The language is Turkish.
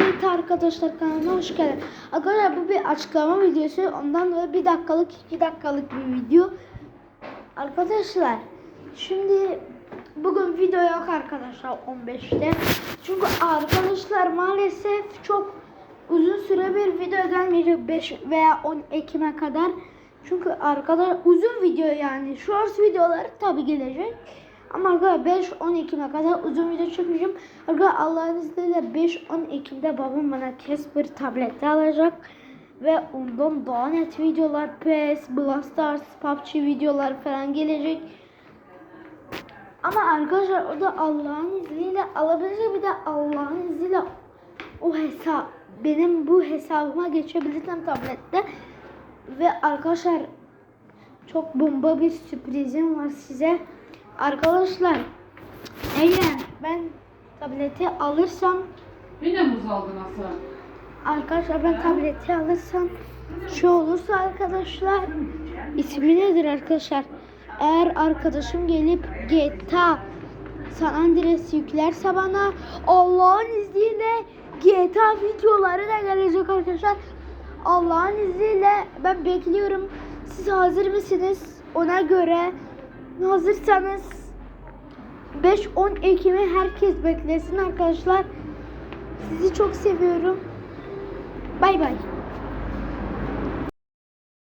Evet arkadaşlar kanalıma hoş geldin. Arkadaşlar bu bir açıklama videosu. Ondan dolayı bir dakikalık iki dakikalık bir video. Arkadaşlar şimdi bugün video yok arkadaşlar 15'te. Çünkü arkadaşlar maalesef çok uzun süre bir video gelmeyecek 5 veya 10 Ekim'e kadar. Çünkü arkadaşlar uzun video yani shorts videoları tabi gelecek. Ama arkadaşlar 5-10 Ekim'e kadar uzun video çekeceğim. Arkadaşlar Allah'ın izniyle 5-10 Ekim'de babam bana Casper tableti alacak. Ve ondan daha net videolar, PS, Blast Stars, PUBG videolar falan gelecek. Ama arkadaşlar o da Allah'ın izniyle alabilecek bir de Allah'ın izniyle o hesap benim bu hesabıma geçebilirsem tablette ve arkadaşlar çok bomba bir sürprizim var size. Arkadaşlar eğer ben tableti alırsam Yine muz aldın Hasan. arkadaşlar ben tableti alırsam şu olursa arkadaşlar ismi nedir arkadaşlar? Eğer arkadaşım gelip GTA San Andreas yüklerse bana Allah'ın izniyle GTA videoları da gelecek arkadaşlar. Allah'ın izniyle ben bekliyorum. Siz hazır mısınız? Ona göre hazırsanız 5-10 Ekim'i herkes beklesin arkadaşlar. Sizi çok seviyorum. Bay bay.